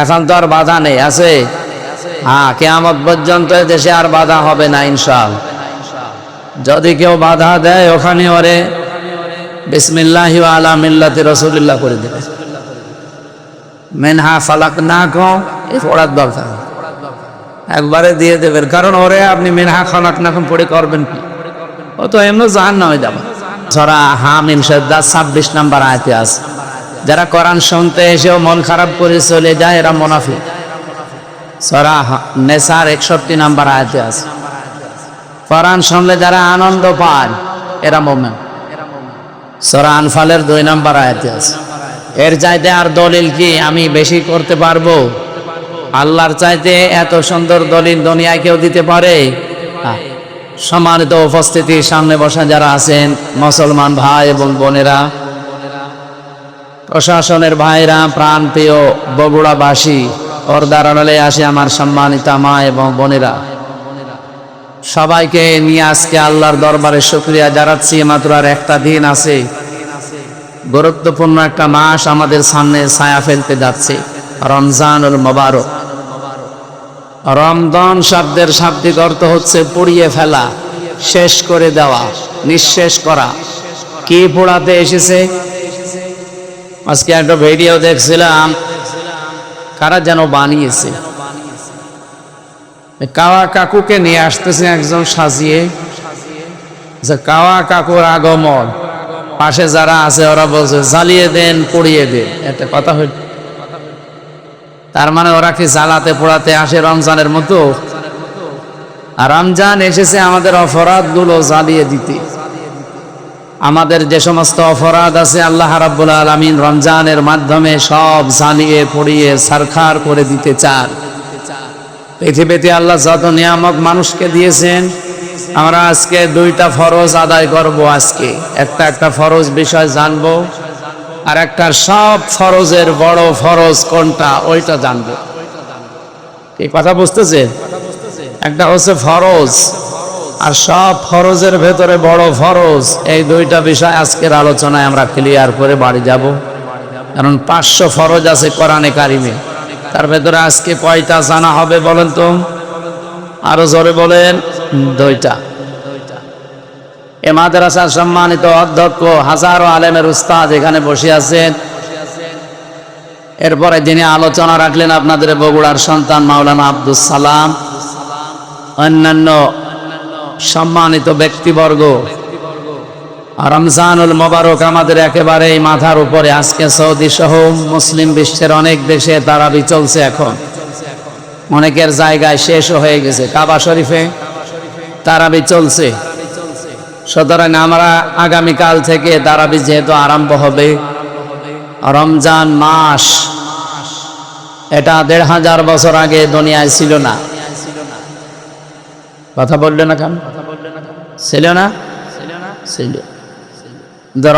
এখন তো আর বাধা নেই, আছে? হ্যাঁ কেয়ামত পর্যন্ত দেশে আর বাধা হবে না, ইনশাল। যদি কেউ বাধা দেয়, ওখানে ওরে বিসমিল্লাহি আলা মিল্লাতি রসুলিল্লাহ করে দেবে। মেনহা ফালাক না কো এই পড়ার দরকার একবারে দিয়ে দেবেন, কারণ ওরে আপনি মেনহা খালাক না পড়ে করবেন কি? ও তো এমনি জাহান নামে যাবে। ছড়া হামিম শ্রদ্ধা ছাব্বিশ নাম্বার আয়তে আছে। যারা কোরআন শুনতে এসেও মন খারাপ করে চলে যায়, এরা মোনাফি সরা নেশার একষট্টি নাম্বার আয়তে আছে। কোরআন শুনলে যারা আনন্দ পায়, এরা মোমেন। সরা আনফালের দুই নাম্বার আয়াতে আছে। এর চাইতে আর দলিল কি আমি বেশি করতে পারব? আল্লাহর চাইতে এত সুন্দর দলিল দুনিয়ায় কেউ দিতে পারে। সম্মানিত উপস্থিতি সামনে বসা যারা আছেন, মুসলমান ভাই এবং বোনেরা প্রশাসনের ভাইরা প্রাণ বগুড়াবাসী পর্দার আড়ালে আসে আমার সম্মানিত মা এবং বোনেরা। সবাইকে নিয়ে আজকে আল্লাহর দরবারে শুক্রিয়া জানাচ্ছি মাত্র আর একটা দিন আছে। গুরুত্বপূর্ণ একটা মাস আমাদের সামনে ছায়া ফেলতে যাচ্ছে, রমজানুল মোবারক। রমদন শব্দের শাব্দিক অর্থ হচ্ছে পুড়িয়ে ফেলা, শেষ করে দেওয়া, নিঃশেষ করা। কি পোড়াতে এসেছে? আজকে একটা ভিডিও দেখছিলাম, কারা যেন বানিয়েছে। কাওয়া কাকুকে নিয়ে আসতেছে একজন সাজিয়ে। যে কাওয়া কাকুর আগমন, পাশে যারা আছে ওরা বলছে, জ্বালিয়ে দেন, পড়িয়ে দেন। একটা কথা হইল তার মানে ওরা কি জ্বালাতে পোড়াতে আসে রমজানের মতো? আর রমজান এসেছে আমাদের অপরাধগুলো জ্বালিয়ে দিতে। আমাদের যে সমস্ত অপরাধ আছে আল্লাহ রাব্বুল আলমিন রমজানের মাধ্যমে সব জানিয়ে পড়িয়ে সারখার করে দিতে চান। পৃথিবীতে আল্লাহ যত নিয়ামক মানুষকে দিয়েছেন, আমরা আজকে দুইটা ফরজ আদায় করব আজকে। একটা একটা ফরজ বিষয় জানব, আর একটা সব ফরজের বড় ফরজ কোনটা ওইটা জানব। এই কথা বুঝতেছে? একটা হচ্ছে ফরজ। আর সব ফরজের ভেতরে বড় ফরজ। এই দুইটা বিষয় আজকের আলোচনায় আমরা ক্লিয়ার করে বাড়ি যাব। কারণ পাঁচশো ফরজ আছে কোরআনে কারিমে। তার ভেতরে আজকে কয়টা জানা হবে বলেন তো? আরও জোরে বলেন। দুইটা। এ মাদ্রাসার সম্মানিত অধ্যক্ষ, হাজারো আলেমের উস্তাদ এখানে বসে আছেন। এরপরে যিনি আলোচনা রাখলেন আপনাদের বগুড়ার সন্তান মাওলানা আব্দুল সালাম। অন্যান্য সম্মানিত ব্যক্তিবর্গ রমজানুল মোবারক আমাদের একেবারেই মাথার উপরে। আজকে সৌদি সহ মুসলিম বিশ্বের অনেক দেশে তারাবি চলছে এখন। অনেকের জায়গায় শেষও হয়ে গেছে। কাবা শরীফে তারাবি চলছে। সুতরাং আমরা আগামীকাল থেকে তারাবি যেহেতু আরম্ভ হবে, রমজান মাস, এটা দেড় হাজার বছর আগে দুনিয়ায় ছিল না। কথা বললে না কেন? ছিল না? ছিল।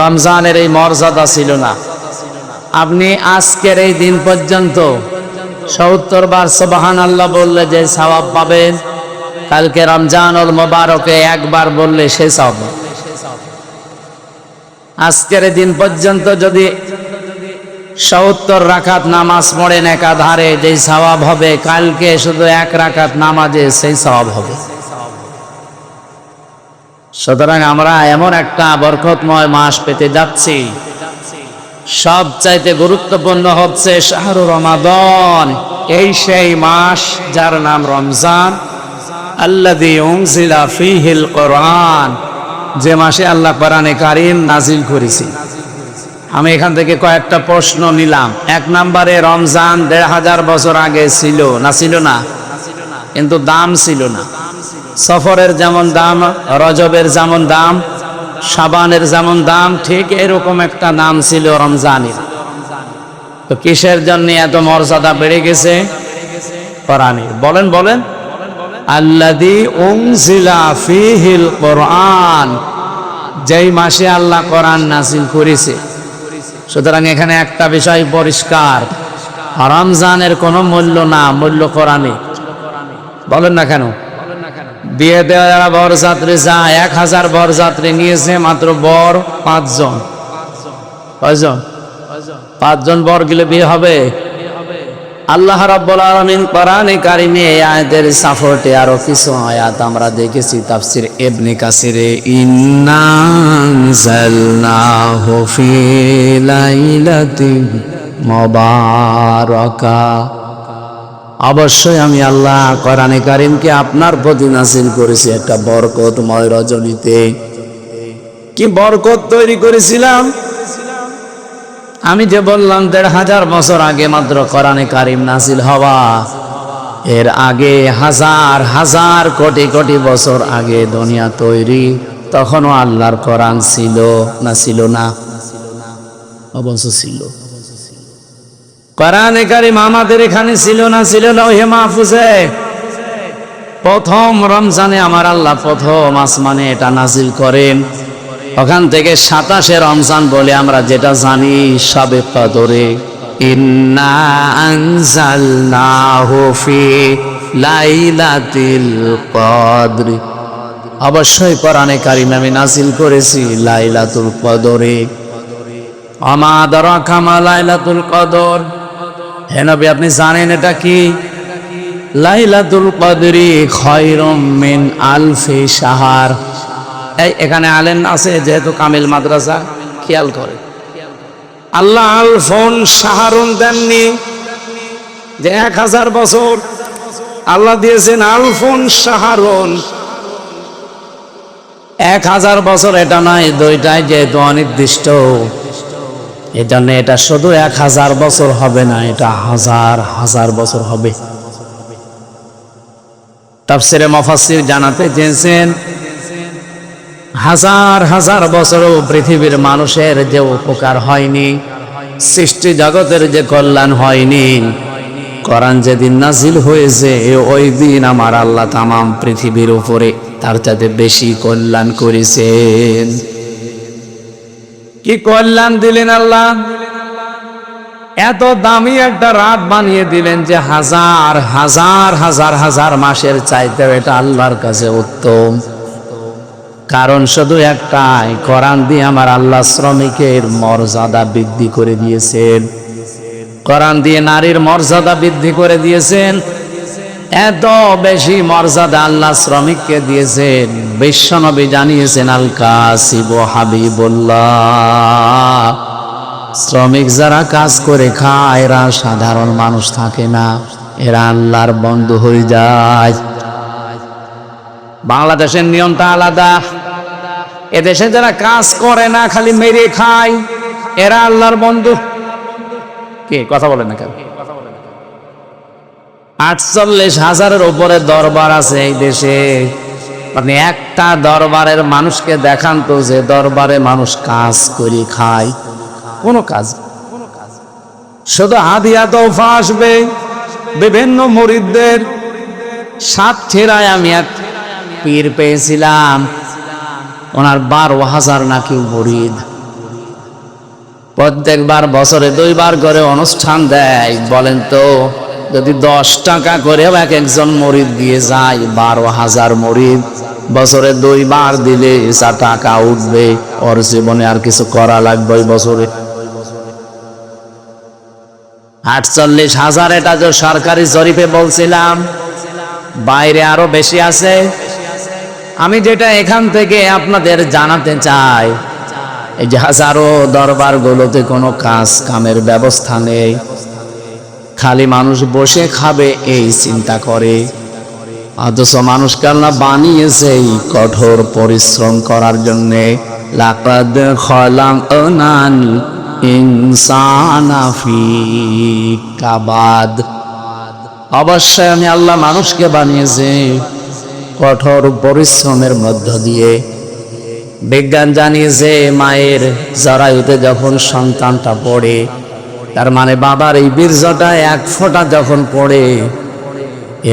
রমজানের এই মর্যাদা ছিল না। আপনি আজকের এই দিন পর্যন্ত সত্তর বার সবাহান আল্লাহ বললে যে সওয়াব পাবেন, কালকে রমজানুল মোবারকে একবার বললে সে সব আজকের দিন পর্যন্ত যদি সত্তর রাখাত নামাজ পড়েন একাধারে যে সওয়াব হবে, কালকে শুধু এক রাখাত নামাজে সেই সওয়াব হবে। সুতরাং আমরা এমন একটা বরকতময় মাস পেতে যাচ্ছি। সব চাইতে গুরুত্বপূর্ণ হচ্ছে শাহরু রমাদন। এই সেই মাস যার নাম রমজান। উংজিলা ফিহিল কোরআন। যে মাসে আল্লাহ কোরআনে কারিম নাজিল করেছি। আমি এখান থেকে কয়েকটা প্রশ্ন নিলাম। এক নম্বরে, রমজান দেড় হাজার বছর আগে ছিল, না ছিল না? কিন্তু দাম ছিল না। সফরের যেমন দাম, রজবের যেমন দাম, সাবানের যেমন দাম, ঠিক এরকম একটা নাম ছিল রমজানের। তো কিসের জন্য এত মর্যাদা বেড়ে গেছে? কোরআনের বলেন বলেন। আল্লাদি উংজিলা ফিহিল কোরআন। যেই মাসে আল্লাহ কোরআন নাসিল করেছে। সুতরাং এখানে একটা বিষয় পরিষ্কার। রমজানের কোনো মূল্য না, মূল্য কোরআনে। বলেন না কেন? বিয়ে দেওয়া যারা বরযাত্রী যা এক হাজার বরযাত্রী নিয়েছে মাত্র বর পাঁচজন। কয়জন? পাঁচজন বর গেলে বিয়ে হবে? আল্লাহ রাব্বুল আলামিন কোরআনে কারিমে এই আয়াতের সাপোর্টে আরও কিছু আয়াত আমরা দেখেছি, তাফসির ইবনে কাসিরে, ইন্না আনজালনাহু ফি লাইলাতিন মুবারাকা। অবশ্যই আমি আল্লাহ কোরআনে কারিমকে আপনার প্রতি নাসিল করেছি, একটা বরকতময় রজনীতে। কি বরকত তৈরি করেছিলাম? আমি যে বললাম, দেড় হাজার বছর আগে মাত্র কোরআনে কারিম নাসিল হওয়া। এর আগে হাজার হাজার কোটি কোটি বছর আগে দুনিয়া তৈরি। তখনও আল্লাহর কোরআন ছিল না ছিল না, অবশ্য ছিল। কোরআনে কারিম আমাদের এখানে ছিল না? ছিল না মাহফুজে। প্রথম রমজানে আমার আল্লাহ প্রথম আসমানে এটা নাজিল করেন। ওখান থেকে সাতাশে রমজান বলে আমরা যেটা জানি সবে কদরে ইন্না আনজালনাহু ফি লাইলাতিল কদরি। অবশ্যই কোরআনে কারিম আমি নাজিল করেছি লাইলাতুল কদরে। আমাদের কামা লাইলাতুল কদর। হে আপনি জানেন এটা কি? লাইলাতুল কদরি খয়রুম মিন আলফি শাহার। এই, এখানে আলেন আছে যেহেতু কামিল মাদ্রাসা, খেয়াল করে। আল্লাহ আলফোন সাহারুন দেননি। যে এক হাজার বছর আল্লাহ দিয়েছেন আলফোন সাহারুন এক হাজার বছর এটা নয়, দুইটাই যেহেতু অনির্দিষ্ট। এই জন্য এটা শুধু এক হাজার বছর হবে না, এটা হাজার হাজার বছর হবে। তাফসিরে মফাসির জানাতে চেয়েছেন, হাজার হাজার বছরও পৃথিবীর মানুষের যে উপকার হয়নি, সৃষ্টি জগতের যে কল্যাণ হয়নি, কোরআন যেদিন নাজিল হয়েছে, ওই দিন আমার আল্লাহ তামাম পৃথিবীর উপরে তার চাইতে বেশি কল্যাণ করেছেন। কি কল্যাণ দিলেন আল্লাহ? এত দামি একটা রাত বানিয়ে দিলেন যে হাজার হাজার হাজার হাজার মাসের চাইতেও এটা আল্লাহর কাছে উত্তম। কারণ শুধু একটাই, কোরআন দিয়ে আমার আল্লাহ শ্রমিকের মর্যাদা বৃদ্ধি করে দিয়েছেন। কোরআন দিয়ে নারীর মর্যাদা বৃদ্ধি করে দিয়েছেন। এত বেশি মর্যাদা আল্লাহ শ্রমিককে দিয়েছেন। বিশ্বনবী জানিয়েছেন, আল কাসিব হাবিবুল্লাহ। শ্রমিক যারা কাজ করে খায়, এরা সাধারণ মানুষ থাকে না। এরা আল্লাহর বন্ধু হয়ে যায়। বাংলাদেশের নিয়মটা আলাদা। এদেশে যারা কাজ করে না, খালি মেরে খায়, এরা আল্লাহর বন্ধু। কে? কথা বলেন না কেন? আটচল্লিশ হাজারের উপরে দরবার আছে এই দেশে। মানে একটা দরবারের মানুষকে দেখান তো যে দরবারে মানুষ কাজ করি খায়। কোনো কাজ শুধু হাদিয়া তোফা আসবে, বিভিন্ন মরিদদের সাত ছেড়ায় আমি এক পীর পেয়েছিলাম। ওনার বারো হাজার নাকি মরিদ। প্রত্যেকবার বছরে দুইবার করে অনুষ্ঠান দেয়, বলেন তো। যদি দশ টাকা করেও এক একজন মরিদ দিয়ে যায়, বারো হাজার মরিদ, বছরে দুইবার দিলে যা টাকা উঠবে, ওর জীবনে আর কিছু করা লাগবে ওই বছরে। আটচল্লিশ হাজার এটা যে সরকারি জরিপে বলছিলাম, বাইরে আরও বেশি আছে। আমি যেটা এখান থেকে আপনাদের জানাতে চাই, এই যে হাজারো দরবারগুলোতে কোনো কাজ কামের ব্যবস্থা নেই। খালি মানুষ বসে খাবে, এই চিন্তা করে। অথচ মানুষকে আল্লাহ বানিয়েছে এই কঠোর পরিশ্রম করার জন্যে। লাকাদ খলাম কাবাদ। অবশ্যই আমি আল্লাহ মানুষকে বানিয়েছি কঠোর পরিশ্রমের মধ্য দিয়ে। বিজ্ঞান জানিয়েছে মায়ের জরায়ুতে যখন সন্তানটা পড়ে তার মানে বাবার এই বীর্যটা এক ফোঁটা যখন পড়ে,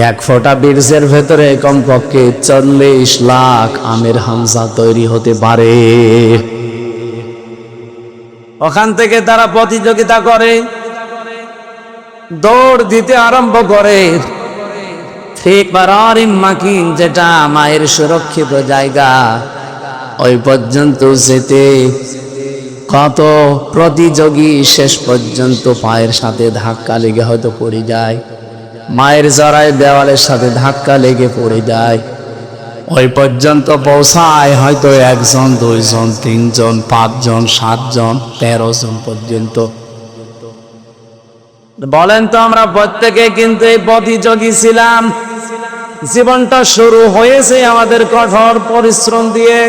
এক ফোঁটা বীর্যের ভেতরে কমপক্ষে চল্লিশ লাখ আমের হামসা তৈরি হতে পারে। ওখান থেকে তারা প্রতিযোগিতা করে, দৌড় দিতে আরম্ভ করে। ঠিক মাকিন যেটা মায়ের সুরক্ষিত জায়গা, ওই পর্যন্ত যেতে কত প্রতিযোগী শেষ পর্যন্ত পায়ের সাথে ধাক্কা লেগে হয়তো পড়ে যায়। মায়ের জড়ায় দেওয়ালের সাথে ধাক্কা লেগে পড়ে যায়। ওই পর্যন্ত পৌঁছায় হয়তো একজন, দুইজন, তিনজন, পাঁচজন, সাতজন তেরো জন পর্যন্ত। বলেন তো আমরা প্রত্যেকে কিন্তু এই প্রতিযোগী ছিলাম। জীবনটা শুরু হয়েছে আমাদের কঠোর পরিশ্রম দিয়ে।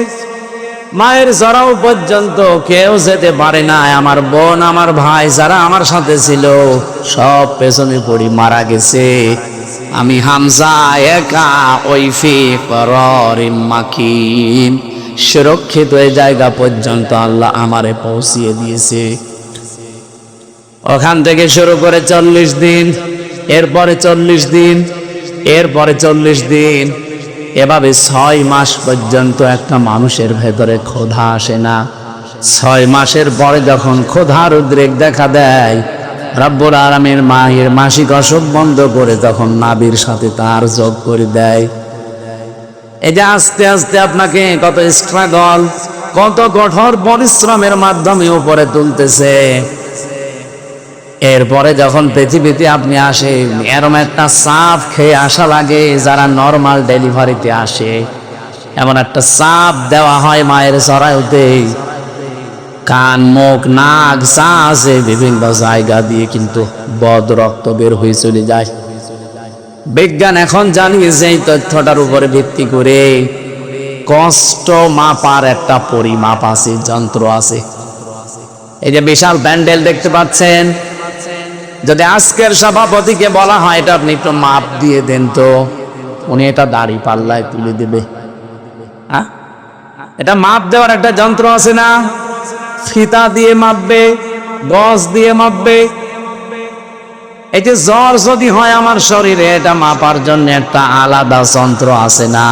মায়ের জরাও পর্যন্ত কেউ যেতে পারে না আমার বোন, আমার ভাই যারা আমার সাথে ছিল, সব পেছনে পড়ি মারা গেছে। আমি হামজা একা ওই ফি মাকিন। সুরক্ষিত এই জায়গা পর্যন্ত আল্লাহ আমারে পৌঁছিয়ে দিয়েছে। ওখান থেকে শুরু করে চল্লিশ দিন, এরপরে চল্লিশ দিন, এরপরে চল্লিশ দিন এভাবে ছয় মাস পর্যন্ত একটা মানুষের ভেতরে ক্ষোধা আসে না। ছয় মাসের পরে যখন ক্ষোধার উদ্রেক দেখা দেয় রব্বুর আরামের মায়ের মাসিক অসুখ বন্ধ করে তখন নাবির সাথে তার যোগ করে দেয়। এই যে আস্তে আস্তে আপনাকে কত স্ট্রাগল কত কঠোর পরিশ্রমের মাধ্যমে উপরে তুলতেছে। এরপরে যখন পৃথিবীতে আপনি আসেন, এরম একটা সাপ খেয়ে আসা লাগে যারা নর্মাল ডেলিভারিতে আসে। এমন একটা সাপ দেওয়া হয় মায়ের চড়াইতে। কান, মুখ, নাক যা আছে বিভিন্ন জায়গা দিয়ে কিন্তু বদ রক্ত বের হয়ে চলে যায়। বিজ্ঞান এখন জানিয়েছে এই তথ্যটার উপরে ভিত্তি করে কষ্ট মাপার একটা পরিমাপ আছে, যন্ত্র আছে। এই যে বিশাল প্যান্ডেল দেখতে পাচ্ছেন যদি আজকের সভাপতিকে বলা হয় এটা আপনি একটু মাপ দিয়ে দেন তো। উনি এটা দাড়ি পাল্লায় তুলে দেবে। হ্যাঁ এটা মাপ দেওয়ার একটা যন্ত্র আছে না? ফিতা দিয়ে মাপবে গজ দিয়ে মাপবে। এই যে জ্বর যদি হয় আমার শরীরে এটা মাপার জন্য একটা আলাদা যন্ত্র আছে না?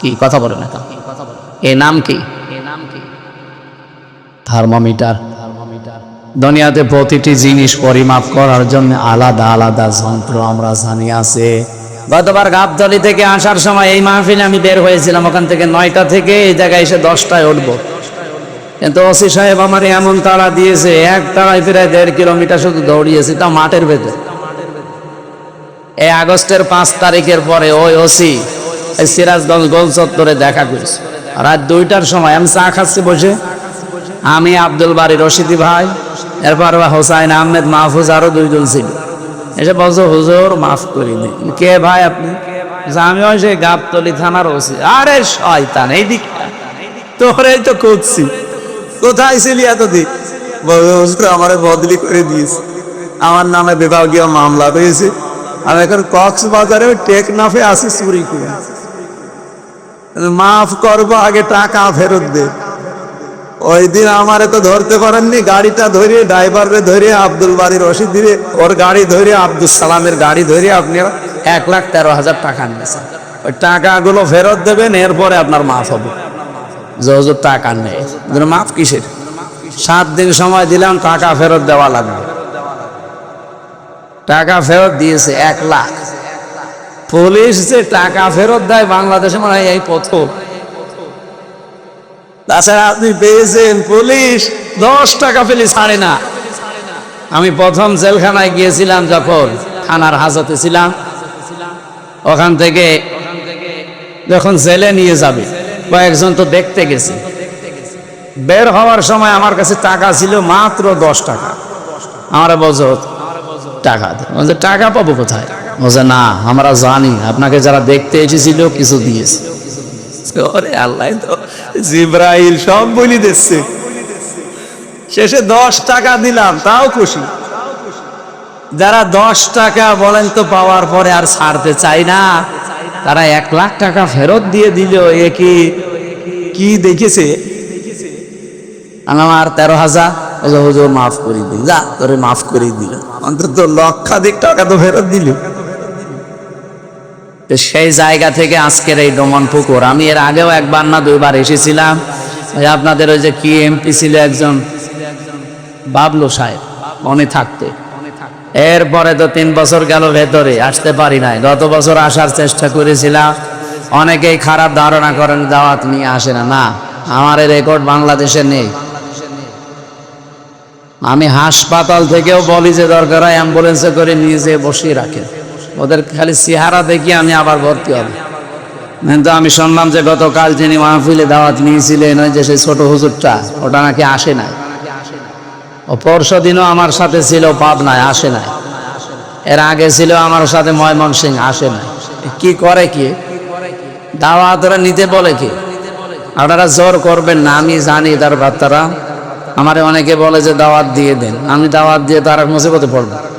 কি কথা বলে না এ নাম কি? থার্মোমিটার। দুনিয়াতে প্রতিটি জিনিস পরিমাপ করার জন্য আলাদা আলাদা যন্ত্র আমরা জানি আছে। গতবার গাবতলি থেকে আসার সময় এই মাহফিলে আমি বের হয়েছিলাম, ওখান থেকে নয়টা থেকে এই জায়গায় এসে দশটায় উঠবো। কিন্তু ওসি সাহেব আমার এমন তাড়া দিয়েছে, এক তাড়ায় প্রায় দেড় কিলোমিটার শুধু দৌড়িয়েছি তা মাঠের ভেতর। এই আগস্টের পাঁচ তারিখের পরে ওই ওসি সিরাজগঞ্জ গোল চত্বরে দেখা করেছে। রাত দুইটার সময় আমি চা খাচ্ছি বসে। আমি আব্দুল বাড়ি রশিদি ভাই, এরপর হোসাইন আহমেদ মাহফুজ আরও দুইজন ছিল। এসে বলছো, হুজুর, মাফ করি দিন কে ভাই আপনি? আমি ওই সে গাবতলি থানার ওসি। আরে শয়তান, এই দিক তোরে তো করছি কোথায় ছিলি এতদিন? হুজুর, আমারে বদলি করে দিয়েছে। আমার নামে বিভাগীয় মামলা রয়েছে আমি এখন কক্সবাজারে টেকনাফে আসি চুরি করে। মাফ করব, আগে টাকা ফেরত দে। ওই দিন আমারে তো ধরতে পারেননি, গাড়িটা ধরে ড্রাইভারে ধরে, আব্দুল বাড়ি রশিদ দিয়ে ওর গাড়ি ধরে, আব্দুল সালামের গাড়ি ধরে আপনি এক লাখ তেরো হাজার টাকা নিয়েছেন ওই টাকাগুলো ফেরত দেবেন, এরপরে আপনার মাফ হবে। যে টাকা নেই মাফ কিসের? সাত দিন সময় দিলাম, টাকা ফেরত দেওয়া লাগবে। টাকা ফেরত দিয়েছে এক লাখ। পুলিশ যে টাকা ফেরত দেয়, বাংলাদেশে মানে হয় এই প্রথম। তাছাড়া আপনি পেয়েছেন পুলিশ, দশ টাকা পেলে ছাড়ে না। আমি প্রথম জেলখানায় গিয়েছিলাম যখন থানার হাজতে ছিলাম। ওখান থেকে যখন জেলে নিয়ে যাবে, কয়েকজন তো দেখতে গেছে। বের হওয়ার সময় আমার কাছে টাকা ছিল মাত্র দশ টাকা। আমার বলছে, টাকা টাকা পাবো কোথায়? বলছে, না, আমরা জানি। আপনাকে যারা দেখতে এসেছিল, কিছু দিয়েছে। ওরে আল্লাহ তো জিব্রাইল সব বলি দিচ্ছে শেষে দশ টাকা দিলাম, তাও খুশি। যারা দশ টাকা বলেন তো পাওয়ার পরে আর ছাড়তে চাই না, তারা এক লাখ টাকা ফেরত দিয়ে দিল, এ কি কি দেখেছে? আমার তেরো হাজার। হুজুর, মাফ করে দিল যা, তোরে মাফ করে দিল অন্তত লক্ষাধিক টাকা তো ফেরত দিল। তো সেই জায়গা থেকে আজকের এই ডমন পুকুর। আমি এর আগেও একবার না দুইবার এসেছিলাম। আপনাদের ওই যে কি এমপি ছিল একজন? বাবলু সাহেব উনি থাকতে। এরপরে তো তিন বছর গেল ভেতরে, আসতে পারি নাই। গত বছর আসার চেষ্টা করেছিলাম। অনেকেই খারাপ ধারণা করেন, দাওয়াত নিয়ে আসে না। না, আমার রেকর্ড বাংলাদেশে নেই। আমি হাসপাতাল থেকেও বলি যে, দরকার হয় অ্যাম্বুলেন্সে করে নিয়ে যেয়ে বসিয়ে রাখেন। ওদের খালি চেহারা দেখি আমি আবার ভর্তি হব। কিন্তু আমি শুনলাম যে গতকাল যিনি মাহফিলে দাওয়াত নিয়েছিলেন, ওই যে সেই ছোট হুজুরটা, ওটা নাকি আসে নাই। ও পরশু দিনও আমার সাথে ছিল, পাবনায় আসে নাই। এর আগে ছিল আমার সাথে ময়মন সিং আসে নাই। কি করে কি? দাওয়াত ওরা নিতে বলে কি? আপনারা জোর করবেন না, আমি জানি তার বার্তারা আমারে অনেকে বলে যে দাওয়াত দিয়ে দেন। আমি দাওয়াত দিয়ে তার মুসিবতে পড়ব।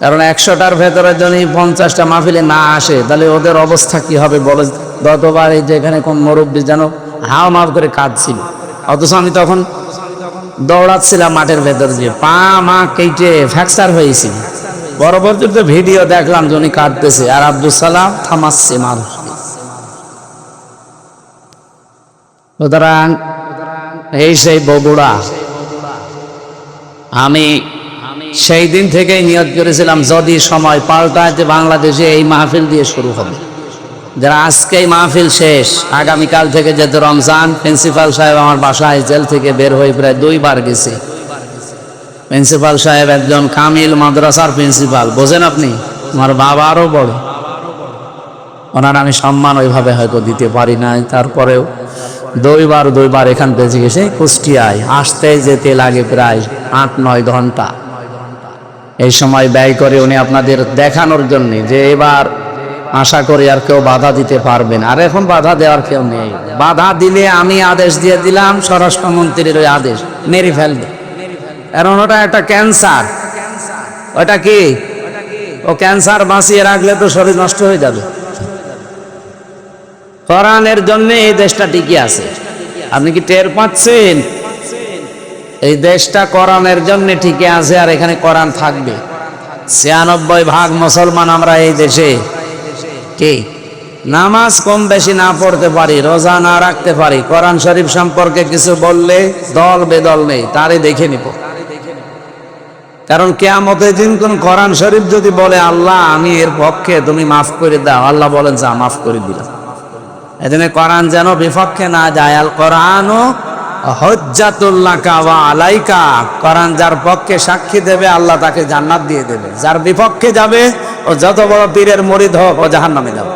কারণ একশোটার ভেতরে যদি পঞ্চাশটা মাহফিলে না আসে, তাহলে ওদের অবস্থা কি হবে বলে? গতবার এই যেখানে কোন মুরব্বী যেন হাও মাফ করে কাঁদছিল। অথচ আমি তখন দৌড়াচ্ছিলাম মাঠের ভেতর দিয়ে, পা মা কেটে ফ্র্যাকচার হয়েছিল। পরবর্তীতে ভিডিও দেখলাম যে উনি কাঁদতেছে। আর আব্দুল সালাম থামাচ্ছে মানুষ সুতরাং এই সেই বগুড়া। আমি সেই দিন থেকেই নিয়ত করেছিলাম, যদি সময় পাল্টায় বাংলাদেশে এই মাহফিল দিয়ে শুরু হবে। যারা আজকে মাহফিল শেষ, আগামীকাল থেকে যেহেতু রমজান, প্রিন্সিপাল সাহেব আমার বাসায় জেল থেকে বের হয়ে প্রায় দুইবার গেছে। প্রিন্সিপাল সাহেব একজন কামিল মাদ্রাসার প্রিন্সিপাল, বোঝেন আপনি? আমার বাবা আরও বড়। ওনার আমি সম্মান ওইভাবে হয়তো দিতে পারি নাই, তারপরেও দুইবার দুইবার এখান বেঁচে গেছে কুষ্টিয়ায় আসতে যেতে লাগে প্রায় আট নয় ঘণ্টা। এই সময় ব্যয় করে উনি আপনাদের দেখানোর জন্য যে এবার আশা করি আর কেউ বাধা দিতে পারবেন আর এখন বাধা দেওয়ার কেউ নেই। বাধা দিলে আমি আদেশ দিয়ে দিলাম, স্বরাষ্ট্রমন্ত্রীর ওই আদেশ মেরে ফেলবে। কারণ ওটা একটা ক্যান্সার। ওটা কি? ও ক্যান্সার বাঁচিয়ে রাখলে তো শরীর নষ্ট হয়ে যাবে। কোরআনের জন্য এই দেশটা টিকে আছে। আপনি কি টের পাচ্ছেন? এই দেশটা কোরআনের জন্য টিকে আছে আর এখানে কোরআন থাকবে। ছিয়ানব্বই ভাগ মুসলমান আমরা এই দেশে। কি? নামাজ কম বেশি না পড়তে পারি, রোজা না রাখতে পারি। কোরআন শরীফ সম্পর্কে কিছু বললে দল বেদল নেই, তারই দেখে নিব। কারণ কেয়ামতের দিন কোন কোরআন শরীফ যদি বলে, আল্লাহ, আমি এর পক্ষে, তুমি মাফ করে দাও। আল্লাহ বলেন, যা, মাফ করে দিলাম। এজন্য কোরআন যেন বিপক্ষে না যায়। আল কোরআন হজ্জাতুল্লাহ কাওয়া আলাইকা। কোরআন যার পক্ষে সাক্ষী দেবে, আল্লাহ তাকে জান্নাত দিয়ে দেবে। যার বিপক্ষে যাবে, ও যত বড় পীরের মরিদ হোক, ও জাহান্নামে যাবে।